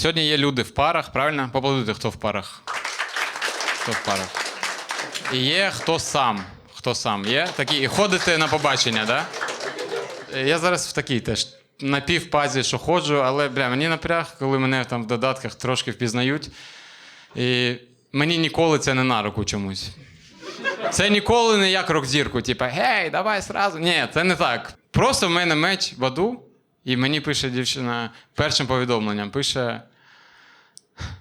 Сьогодні є люди в парах, правильно? Поаплодуйте, хто в парах. Хто в парах. І є хто сам. Хто сам є? Такі, і ходите на побачення. Да? Я зараз в такій теж на півпазі, що ходжу, але бля, мені напряг, коли мене там в додатках трошки впізнають. І мені ніколи це не на руку чомусь. Це ніколи не як рок-зірку, типу, гей, давай сразу. Ні, це не так. Просто в мене меч в аду, і мені пише дівчина першим повідомленням: пише: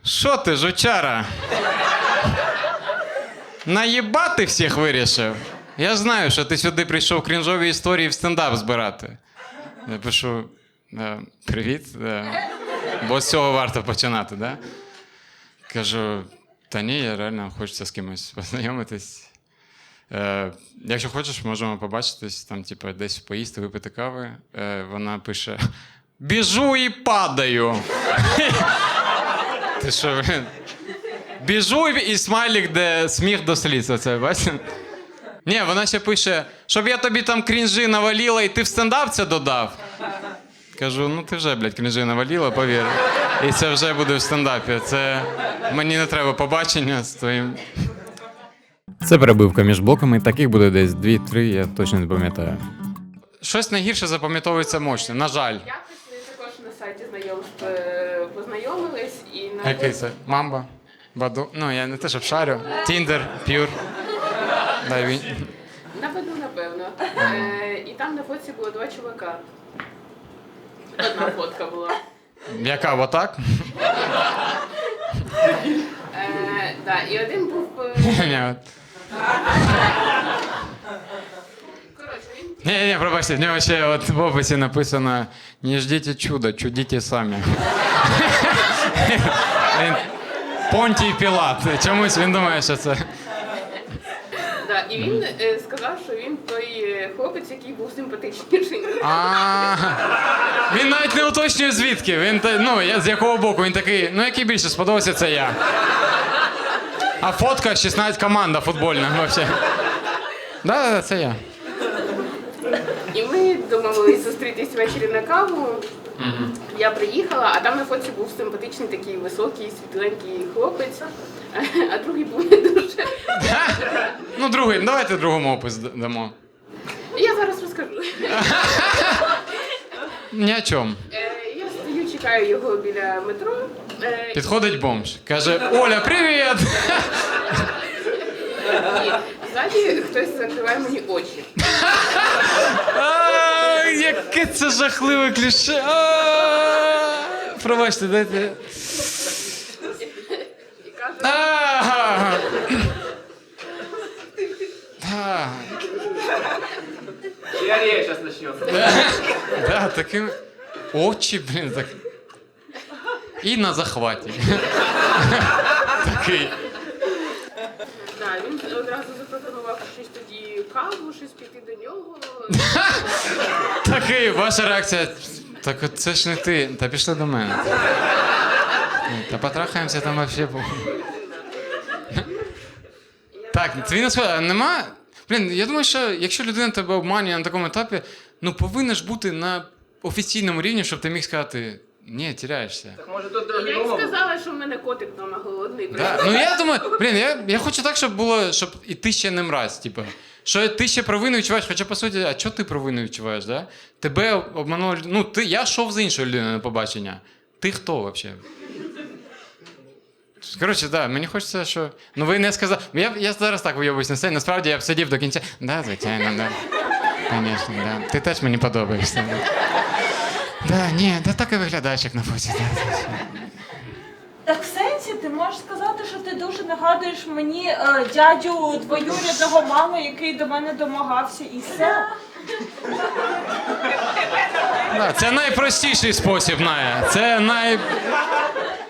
Що ти, жучара? Наїбати всіх вирішив. Я знаю, що ти сюди прийшов крінжові історії в стендап збирати. Я пишу: «Е, привіт. Бо з цього варто починати, да? Кажу, та ні, я реально хочеться з кимось познайомитись. Е, якщо хочеш, можемо побачитись, там, типу, десь поїсти, випити кави. Е, вона пише: Біжу і падаю. Ти що, блін? Біжу і смайлік, де сміх до сліз. Оце, бачите? Ні, вона ще пише, щоб я тобі там крінжі наваліла, і ти в стендап це додав. Кажу, ну ти вже, блядь, крінжі наваліла, повір. І це вже буде в стендапі. Це мені не треба побачення з твоїм. Це перебивка між блоками, таких буде десь дві-три, я точно не пам'ятаю. Щось найгірше запам'ятовується мощно, на жаль. Якось ми також на сайті знайомств е, познайомились і на Який це? Мамба? Баду? Ну, я не те, щоб шарю. Тіндер, п'юр. Дай він. на Баду, напевно. Е, і там на фотці було два чувака. Одна фотка була. Яка отак? Е, да, і один був. е, Ні, от. Коротше, він Ні, ні, пробачте, в нього ще от в описі написано не ждіть чуда, чудіть самі. Він Понтій Пілат. Чомусь він думає, що це. Да, і він е, сказав, що він той е, хлопець, який був симпатичніший. А, Він навіть не уточнює звідки. Він та- ну, я- з якого боку він такий, ну який більше сподобався, це я. А фотка 16 команда футбольна вообще. Да, да, це я. І ми домовились зустрітись ввечері на каву. Я приїхала, а там на фотці був симпатичний такий високий, світленький хлопець, а другий був не дуже. Ну, другий, давайте другому опис дамо. Я зараз розкажу. Ні о чому. Е, Я стою, чекаю його біля метро. Е, Підходить бомж. Каже: Оля, привіт! І ззаді хтось закриває мені очі. Яке це жахливе кліше. Пробачте, дайте. Диарея сейчас начнется. Да, таким. Очі, блін, так. І на захваті. Такий. Да, він одразу запропонував щось тоді каву, щось піти до нього. Такий, ваша реакція. Так це ж не ти. Та пішли до мене. Та потрахаємося там по- Так, твій не сходить. Нема. Блін, я думаю, що якщо людина тебе обманює на такому етапі, ну повинна ж бути на офіційному рівні, щоб ти міг сказати, ні, тіряєшся. Так может тут Я їм сказала, що в мене котик вдома голодний. Да? Ну я думаю, блін, я, я хочу так, щоб було, щоб і ти ще не мразь, типу. Що ти ще провину відчуваєш, хоча по суті, а чого ти провину відчуваєш, да? Тебе обманули. Ну, ти, я йшов з іншою людиною на побачення. Ти хто взагалі? Коротше, да, мені хочеться, що. Ну ви не сказали. Я, я зараз так вийобуюсь на сцені. Насправді я б сидів до кінця. Да, звичайно, да. Звісно, да. Ти теж мені подобаєшся. Да, да ні, да так і виглядаєш, як на фоті. Да, звичайно. Так в сенсі ти можеш сказати, що ти дуже нагадуєш мені е, дядю двоюрідного мами, який до мене домагався, і все. Да, це найпростіший спосіб, Ная. Це най.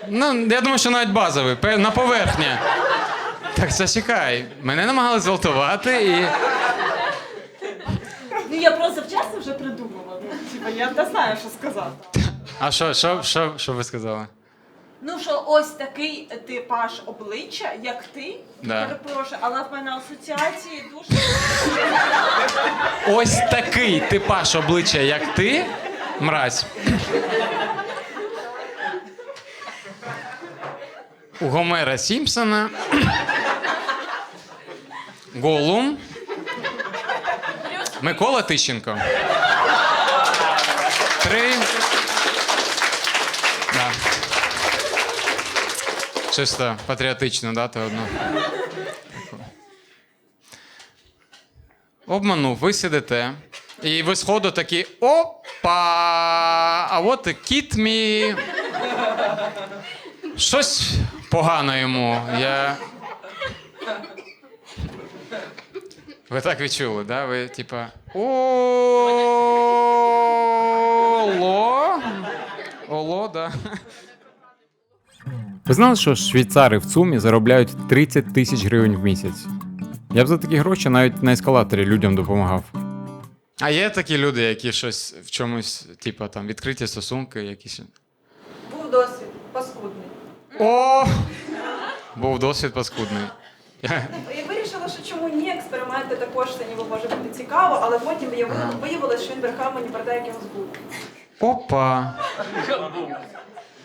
Ну, я думаю, що навіть базовий, пе- на поверхні. Так, зачекай. Мене намагалися зґвалтувати і. Ну я просто завчасно вже придумала. Ну, я знаю, що сказати. А що, що, що, що ви сказали? Ну що ось такий типаж обличчя, як ти, Да. перепрошую, але в мене асоціації дуже. Ось такий типаж обличчя, як ти, мразь. у Гомера Сімпсона. Голум. Микола Тищенко. Три. Да. Чисто патріотично дати одну. Обманув, ви сидите. І ви сходу такі опа! А от кіт мій. Щось погано йому. Я... Ви так відчули, да? Ви типа. Оло. Оло, да. Ви знали, що швейцари в ЦУМі заробляють 30 тисяч гривень в місяць? Я б за такі гроші навіть на ескалаторі людям допомагав. А є такі люди, які щось в чомусь, типу, там, відкриті стосунки, якісь. Був досвід паскудний. О! Був досвід паскудний. Я- Я вирішила, що чому ні, експерименти також це ніби може бути цікаво, але потім виявилось, що він брехав мені про те, як його збув. Опа.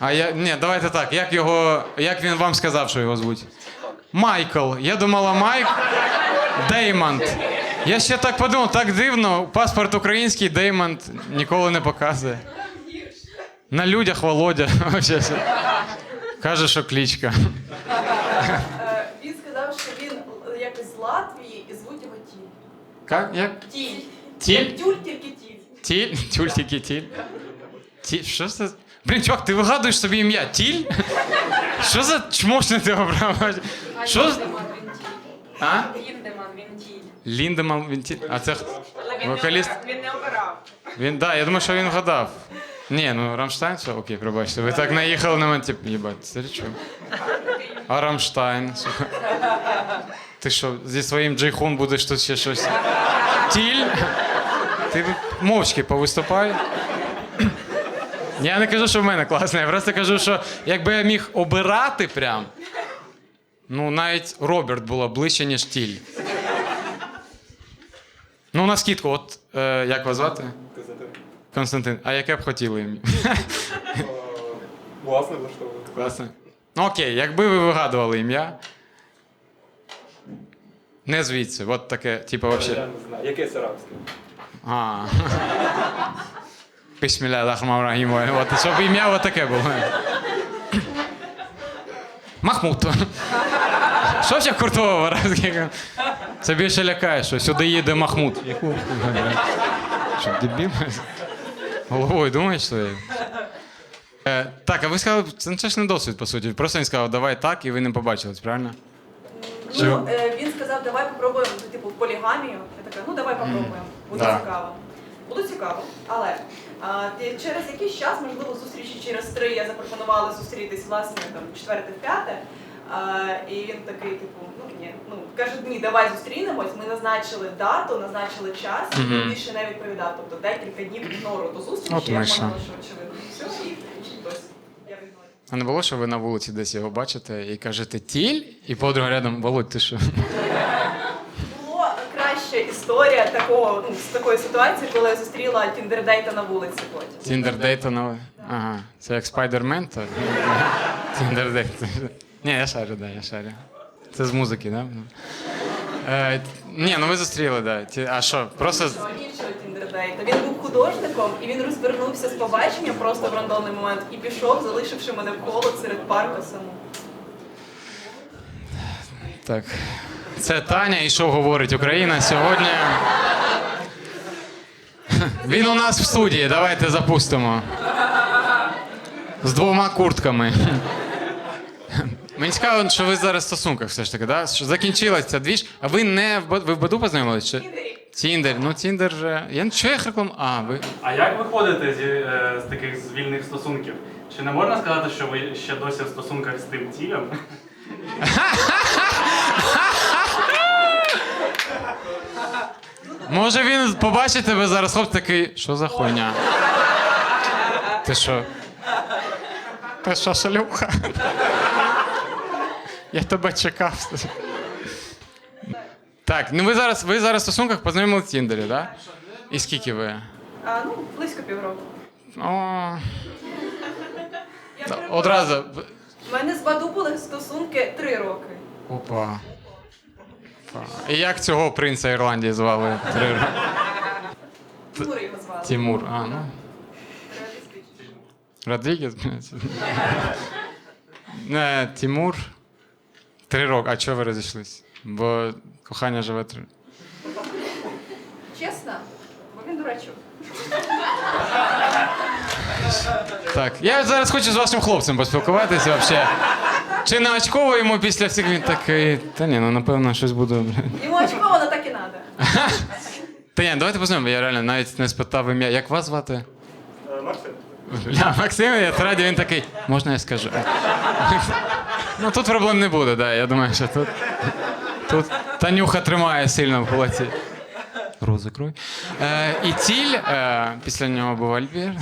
А я. Ні, давайте так. Як його. Як він вам сказав, що його звуть? Майкл. Я думала, Майк. Деймонд. Я ще так подумав, так дивно. Паспорт український, Деймонд ніколи не показує. На людях Володя. Каже, що клічка. Е, Він сказав, що він якось з Латвії і звуть його Тіль. Як? Як? Тіль. Тіль? Тюль тільки тіль. Тіль? Тюль тільки тіль. Тіль. Що це? Блін, чувак, ти вигадуєш собі ім'я? Тіль? Що за чмошне ти обрав? Що? з- А? Ліндеман, він тіль. Ліндеман він. А це хто? Вокаліст? Він не обирав. Він, да, я думаю, що він вгадав. Ні, ну Рамштайн, все, окей, пробачте. Ви так наїхали на мене, типу, їбать, це що? А Рамштайн, слухай. Ти що, зі своїм Джейхун будеш тут ще щось? Тіль? Ти мовчки повиступай. Я не кажу, що в мене класно, я просто кажу, що якби я міг обирати прям, ну навіть Роберт було ближче, ніж тіль. Ну, на скидку, от е, як вас звати? Константин. Константин. А яке б хотіли ім'я? Власне, влаштовує. Класно. Ну окей, якби ви вигадували ім'я. Не звідси, от таке, типу, Я вообще. не знаю. Яке це арабське? А. Рахім. От, щоб ім'я от таке було. Махмуд. Що ще крутого? Це більше лякає, що сюди їде Махмуд. Яку? Що, дебіл? Головою думаєш своєю? Е, так, а ви сказали, це, це ж не досвід, по суті. Просто він сказав, давай так, і ви не побачились, правильно? Ну, е, він сказав, давай попробуємо, ну, типу, полігамію. Я така, ну давай попробуємо. Буде Да. цікаво. Буде цікаво. Але через якийсь час, можливо, зустрічі через три, я запропонувала зустрітись, власне, там, четверте, п'яте. І він такий, типу, ну ні, ну каже, ні, давай зустрінемось. Ми назначили дату, назначили час, і він більше не відповідав. Тобто декілька днів ігнору до зустрічі, я що очевидно. Все, і. Я. А не було, що ви на вулиці десь його бачите і кажете тіль, і подруга рядом, Володь, ти що? Історія такого, ну, з такої ситуації, коли я зустріла тіндердейта на вулиці потім. Тіндер дейта нове. Ага. Це як спайдермен, то. Тіндер дейт. Ні, я шарю, да, я шарю. Це з музики, да? Е, ні, ну ви зустріли, да. Ті- А що, просто. Іншого тіндердейта. Він був художником і він розвернувся з побачення просто в рандомний момент і пішов, залишивши мене в холод серед парку саму. Так. Це Таня і що говорить Україна сьогодні. Він у нас в студії, давайте запустимо. З двома куртками. Мені цікаво, що ви зараз в стосунках все ж таки, да? Що закінчилась ця двіж, а ви не в ви в Баду познайомились? Чи? Тіндер. Ну, Тіндер же. Я що я їх реклам. А, ви. А як виходите зі, е, з таких з вільних стосунків? Чи не можна сказати, що ви ще досі в стосунках з тим тілем? Може він побачить тебе зараз, хлоп такий. Що за хуйня? Ти що? Ти що, шалюха? Я тебе чекав. Так, ну ви зараз, ви зараз в стосунках познайомилися в Тіндері, так? Да? І скільки ви? А, ну, близько півроку. О, Я одразу. У мене з Баду були стосунки три роки. Опа. І як цього принца Ірландії звали? Три роки? Тимур його звали. Тимур. А, ну. Родрігес, блядь. Не, Тимур. Три роки. А чого ви розійшлись? Бо кохання живе три. Чесно, бо він дурачок. Так, я зараз хочу з вашим хлопцем поспілкуватися взагалі. Чи не очково йому після всіх він такий. Та ні, ну напевно щось буде. блядь». Йому очковано так і треба. Та ні, давайте познайомимо. Я реально навіть не спитав ім'я. Як вас звати? Максим? Ля, Максим, я раді, він такий. Можна я скажу? Ну тут проблем не буде, да. Я думаю, що тут. Тут Танюха тримає сильно в кулаці. Розикруй. Е, і ціль, е, після нього був Альбір.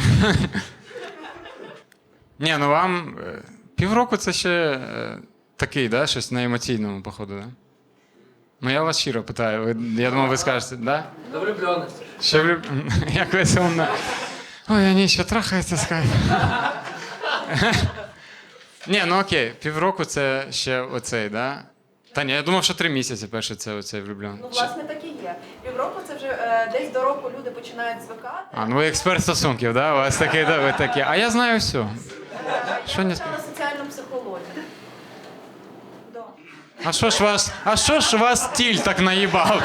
Ні, ну вам е, півроку це ще е, такий, да, щось на емоційному, походу, да? Ну я вас щиро питаю. Ви, я думав, ви скажете, да? До влюбленості. Ще влюб... Як ви сумно. Ой, вони ще трахаються з кайф. Ні, ну окей, півроку це ще оцей, да? Та ні, я думав, що три місяці перше це оцей влюблений. Ну, власне, так і є. Півроку це вже е, десь до року люди починають звикати. А, ну ви експерт стосунків, да? У вас такий, да, ви такі. А я знаю все. Що не... на соціальну психологію. А що ж вас, а що ж вас тіль так наїбав?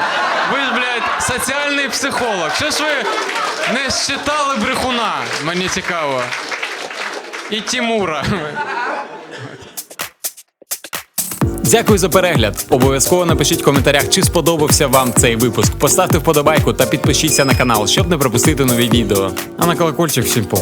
Ви ж, блядь, соціальний психолог. Що ж ви не считали брехуна? Мені цікаво. І Тимура. Дякую за перегляд. Обов'язково напишіть в коментарях, чи сподобався вам цей випуск. Поставте вподобайку та підпишіться на канал, щоб не пропустити нові відео. А на колокольчик всім по.